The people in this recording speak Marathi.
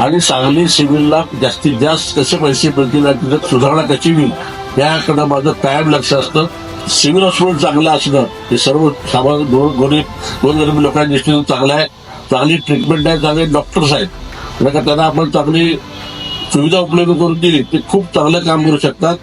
आणि सांगली सिव्हिलला जास्तीत जास्त कसे पैसे मिळतील आणि तिथं सुधारणा कशी होईल याकडं माझं कायम लक्ष असतं. सिव्हिल हॉस्पिटल चांगलं असणं हे सर्व सामान्य दोन गरीब दोन गरीब लोकांच्या दृष्टीने चांगलं आहे. चांगली ट्रीटमेंट आहे चांगले डॉक्टर्स आहेत. नाही का त्यांना आपण चांगली सुविधा उपलब्ध करून दिली ते खूप चांगलं काम करू शकतात.